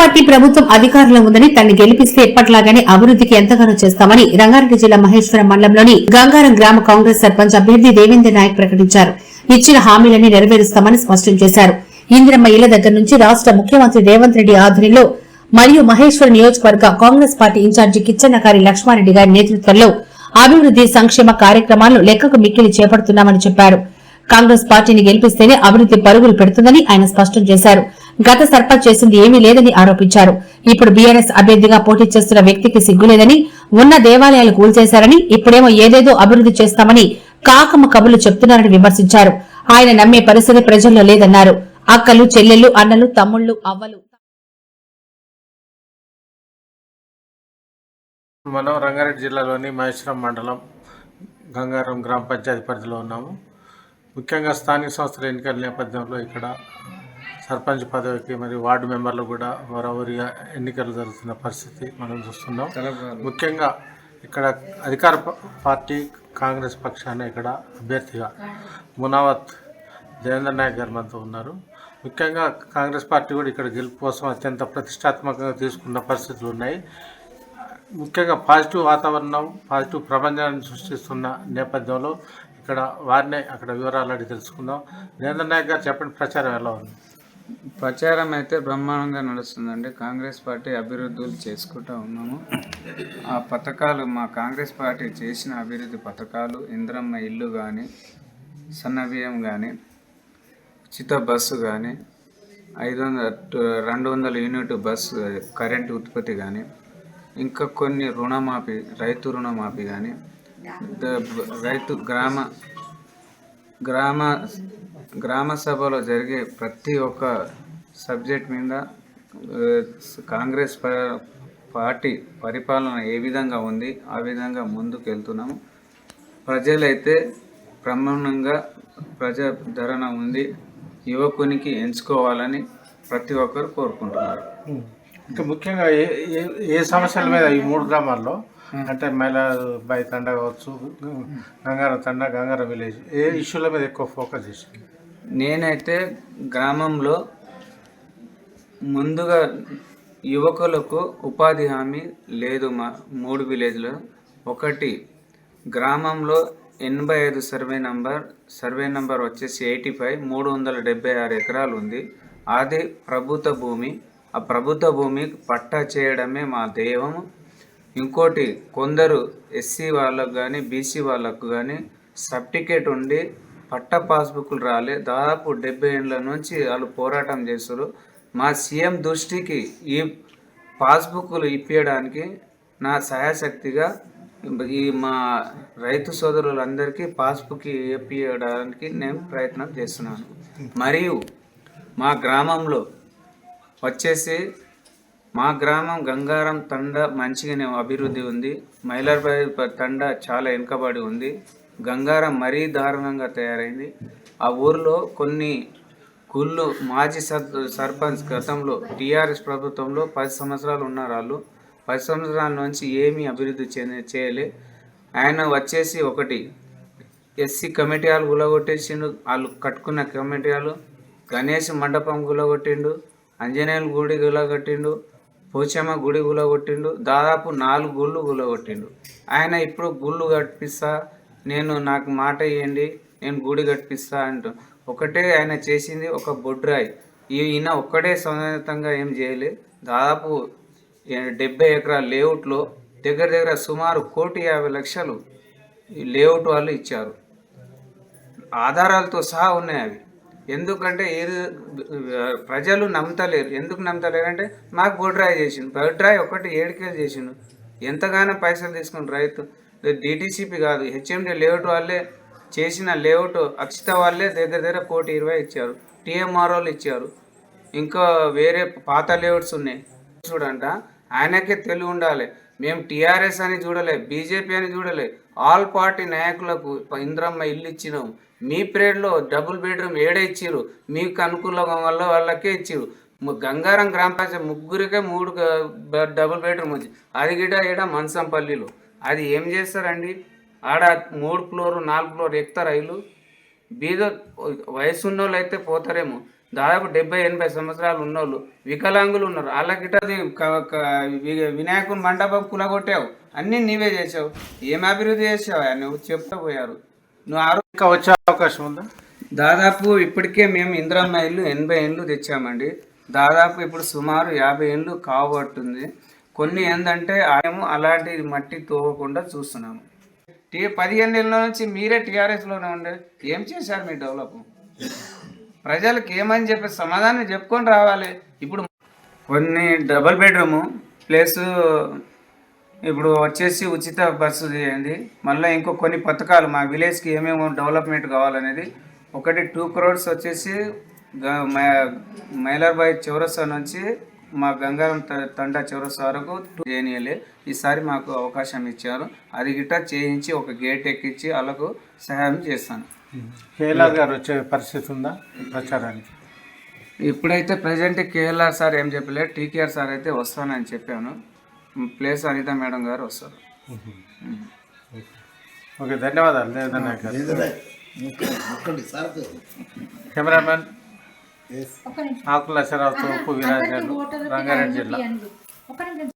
Party ప్రభుత్వం అధికారంలో ఉందని తనని గెలిపిస్తే ఎప్పట్లాగానే అభివృద్ధికి ఎంతగానో చేస్తామని రంగారెడ్డి జిల్లా మహేశ్వరం మండలంలోని గంగారం గ్రామ కాంగ్రెస్ సర్పంచ్ అభ్యర్థి దేవేంద్ర నాయక్ ప్రకటించారు. ఇచ్చిన హామీలన్నీ నెరవేరుస్తామని స్పష్టం చేశారు. ఇందిరమ్మ ఇళ్ళ దగ్గర నుంచి రాష్ట ముఖ్యమంత్రి రేవంత్ రెడ్డి ఆధ్వర్యంలో మరియు మహేశ్వరం నియోజకవర్గ కాంగ్రెస్ పార్టీ ఇన్ఛార్జి కిచ్చన్నకారి లక్ష్మారెడ్డి గారి నేతృత్వంలో అభివృద్ది సంక్షేమ కార్యక్రమాలను లెక్కకు మిక్కిలి చేపడుతున్నామని చెప్పారు. కాంగ్రెస్ పార్టీని గెలిపిస్తేనే అభివృద్ది పరుగులు పెడుతుందని ఆయన స్పష్టం చేశారు. గత సర్పంచ్ చేసింది ఏమీ లేదని ఆరోపించారు. ఇప్పుడు బీఆర్ఎస్ అభ్యర్థిగా పోటీ చేస్తున్న వ్యక్తికి సిగ్గులేదని ఉన్న దేవాలయాలు కూల్చేశారని ఇప్పుడేమో ఏదేదో అభివృద్ది చేస్తామని కాకమ్మ కబులు చెప్తున్నారని విమర్శించారు. ఆయన నమ్మే పరిస్థితి ప్రజల్లో లేదన్నారు. అక్కలు చెల్లెళ్ళు అన్నలు తమ్ముళ్ళు అవ్వలు. మనం రంగారెడ్డి జిల్లాలోని మహేశ్వరం మండలం గంగారం గ్రామ పంచాయతీ పరిధిలో ఉన్నాము. ముఖ్యంగా స్థానిక సంస్థల ఎన్నికల నేపథ్యంలో ఇక్కడ సర్పంచ్ పదవికి మరియు వార్డు మెంబర్లు కూడా వరవరిగా ఎన్నికలు జరుగుతున్న పరిస్థితి మనం చూస్తున్నాం. ముఖ్యంగా ఇక్కడ అధికార పార్టీ కాంగ్రెస్ పక్షాన ఇక్కడ అభ్యర్థిగా మునావత్ దేవేంద్ర నాయక్ గారు మనతో ఉన్నారు. ముఖ్యంగా కాంగ్రెస్ పార్టీ కూడా ఇక్కడ గెలుపు కోసం అత్యంత ప్రతిష్టాత్మకంగా తీసుకున్న పరిస్థితులు ఉన్నాయి. ముఖ్యంగా పాజిటివ్ వాతావరణం పాజిటివ్ ప్రపంచాన్ని సృష్టిస్తున్న నేపథ్యంలో ఇక్కడ వారినే అక్కడ వివరాలు అడిగి తెలుసుకుందాం. నరేంద్ర నాయక్ గారు చెప్పండి ప్రచారం ఎలా ఉంది? ప్రచారం అయితే బ్రహ్మాండంగా నడుస్తుందండి. కాంగ్రెస్ పార్టీ అభివృద్ధులు చేసుకుంటూ ఉన్నాము. ఆ పథకాలు మా కాంగ్రెస్ పార్టీ చేసిన అభివృద్ధి పథకాలు ఇంద్రమ్మ ఇల్లు కానీ సన్నబియ్యం కానీ ఉచిత బస్సు కానీ ఐదు వందల రెండు వందల యూనిట్ బస్సు కరెంటు ఉత్పత్తి కానీ ఇంకా కొన్ని రుణమాఫీ రైతు రుణమాఫీ కానీ రైతు గ్రామ గ్రామ గ్రామ సభలో జరిగే ప్రతి ఒక్క సబ్జెక్ట్ మీద కాంగ్రెస్ ప- పార్టీ పరిపాలన ఏ విధంగా ఉంది ఆ విధంగా ముందుకు వెళ్తున్నాము ప్రజలైతే బ్రహ్మాండంగా ప్రజాధరణ ఉంది యువకునికి ఎంచుకోవాలని ప్రతి ఒక్కరు కోరుకుంటున్నారు. ఇంకా ముఖ్యంగా ఏ ఏ ఏ సమస్యల మీద ఈ మూడు గ్రామాల్లో అంటే మైలాబాయి తండా కావచ్చు గంగారం తండా గంగారం విలేజ్ ఏ ఇష్యూల మీద ఎక్కువ ఫోకస్ చేసింది? నేనైతే గ్రామంలో ముందుగా యువకులకు ఉపాధి హామీ లేదు మా మూడు విలేజ్లో. ఒకటి గ్రామంలో ఎనభై ఐదు సర్వే నంబర్ సర్వే నంబర్ వచ్చేసి ఎయిటీ ఫైవ్ మూడు వందల డెబ్బై ఆరు ఎకరాలు ఉంది. అది ప్రభుత్వ భూమి. ఆ ప్రభుత్వ భూమి పట్టా చేయడమే మా దైవము. ఇంకోటి కొందరు ఎస్సీ వాళ్ళకు కానీ బీసీ వాళ్ళకు కానీ సర్టిఫికేట్ ఉండి పట్ట పాస్బుక్లు రాలే. దాదాపు డెబ్బై ఏళ్ళ నుంచి వాళ్ళు పోరాటం చేస్తారు మా సీఎం దృష్టికి ఈ పాస్బుక్లు ఇప్పించడానికి నా సహాయశక్తిగా ఈ మా రైతు సోదరులందరికీ పాస్బుక్ ఇప్పించడానికి నేను ప్రయత్నం చేస్తున్నాను. మరియు మా గ్రామంలో వచ్చేసి మా గ్రామం గంగారం తండ మంచిగానే అభివృద్ధి ఉంది. మైలర్బాయి తండ చాలా వెనుకబడి ఉంది. గంగారం మరీ దారుణంగా తయారైంది. ఆ ఊర్లో కొన్ని గుళ్ళు మాజీ సర్ సర్పంచ్ గతంలో టీఆర్ఎస్ ప్రభుత్వంలో పది సంవత్సరాలు ఉన్నారు వాళ్ళు. పది సంవత్సరాల నుంచి ఏమీ అభివృద్ధి చే- చేయలే. ఆయన వచ్చేసి ఒకటి ఎస్సీ కమిటీ వాళ్ళు గులగొట్టేసిండు. వాళ్ళు కట్టుకున్న కమిటీ వాళ్ళు. గణేష్ మండపం గులగొట్టిండు. ఆంజనేయుల గుడి గులగొట్టిండు. పోచమ్మ గుడి గులగొట్టిండు. దాదాపు నాలుగు గుళ్ళు గులగొట్టిండు. ఆయన ఇప్పుడు గుళ్ళు కట్టిస్తా నేను నాకు మాట ఇవ్వండి నేను గుడి కట్టిస్తా అంటూ. ఒకటే ఆయన చేసింది ఒక బొడ్రాయి. ఈయన ఒక్కడే సమేతంగా ఏం చేయలేదు దాదాపు డెబ్బై ఎకరాల లేఅవుట్లో దగ్గర దగ్గర సుమారు కోటి యాభై లక్షలు ఈ లేఅవుట్ వాళ్ళు ఇచ్చారు. ఆధారాలతో సహా ఉన్నాయి అవి. ఎందుకంటే ఏది ప్రజలు నమ్ముతలేరు. ఎందుకు నమ్ముతలేరు అంటే మాకు బొడ్రాయి చేసిండు. బొడ్రాయి ఒకటి ఏడుకేలు చేసిండు. ఎంతగానో పైసలు తీసుకుని రైతు. డిటీసీపీ కాదు. హెచ్ఎండి లేఅవుట్ వాళ్ళే చేసిన లేఅవుట్ అక్షిత వాళ్ళే దగ్గర దగ్గర కోటి ఇరవై ఇచ్చారు. టీఎంఆర్ఓలు వాళ్ళు ఇచ్చారు. ఇంకా వేరే పాత లేఅవుట్స్ ఉన్నాయి. చూడంట ఆయనకే తెలివి ఉండాలి. మేము టీఆర్ఎస్ అని చూడలే బీజేపీ అని చూడలే. ఆల్ పార్టీ నాయకులకు ఇంద్రమ్మ ఇల్లు ఇచ్చినాం. మీ పీరియడ్లో డబుల్ బెడ్రూమ్ ఏడే ఇచ్చిర్రు. మీకు అనుకూలంగా వల్ల వాళ్ళకే ఇచ్చిర్రు. గంగారం గ్రామ పంచాయతీ ముగ్గురికే మూడు డబుల్ బెడ్రూమ్ వచ్చి అది గిడ ఈడ మంచంపల్లిలో అది ఏం చేస్తారండి? ఆడ మూడు ఫ్లోర్ నాలుగు ఫ్లోర్ ఎక్కుతారు రైలు బీద వయసున్న వాళ్ళు అయితే పోతారేమో. దాదాపు డెబ్బై ఎనభై సంవత్సరాలు ఉన్నోళ్ళు. వికలాంగులు ఉన్నారు. వాళ్ళకిట అది క- క- వి- వినాయకుని మండపం కులగొట్టావు. అన్నీ నీవే చేసావు ఏం అభివృద్ధి చేసావు నువ్వు చెప్తపోయారు నువ్వు ఆరో ఇంకా వచ్చే అవకాశం ఉందా? దాదాపు ఇప్పటికే మేము ఇందిరమ్మ ఇల్లు ఎనభై ఇండ్లు తెచ్చామండి. దాదాపు ఇప్పుడు సుమారు యాభై ఇండ్లు కావబట్టుంది కొన్ని ఏంటంటే మేము అలాంటి మట్టి తోవకుండా చూస్తున్నాము. టీ పదిహేను ఏళ్ళ నుంచి మీరే టీఆర్ఎస్లోనే ఉండే. ఏం చేశారు మీ డెవలప్? ప్రజలకు ఏమని చెప్పి సమాధానం చెప్పుకొని రావాలి. ఇప్పుడు కొన్ని డబుల్ బెడ్రూము ప్లస్ ఇప్పుడు వచ్చేసి ఉచిత బస్సు చేయండి. మళ్ళీ ఇంకో కొన్ని పథకాలు మా విలేజ్కి ఏమేమి డెవలప్మెంట్ కావాలనేది. ఒకటి టూ క్రోడ్స్ వచ్చేసి గ- మైలర్బాయ్ చౌరస్తా నుంచి మా గంగారం త- తండా చౌరస్తా వరకు చేయనీయలే ఈసారి మాకు అవకాశం ఇచ్చారు. అది గిట్ట చేయించి ఒక గేట్ ఎక్కించి వాళ్ళకు సహాయం చేస్తాను. కేఎల్ఆర్ గారు వచ్చే పరిస్థితి ఉందా ప్రచారానికి? ఇప్పుడైతే ప్రజెంట్ కేఎల్ఆర్ సార్ ఏం చెప్పలే టీకేఆర్ సార్ అయితే వస్తానని చెప్పాను. ప్లేస్ అనిత మేడం గారు వస్తారు. ఓకే ధన్యవాదాలు. కెమెరామెన్ ఆకుల శరావుతో ఉప్పు వీరాజ్ గారు రంగారెడ్డి జిల్లా.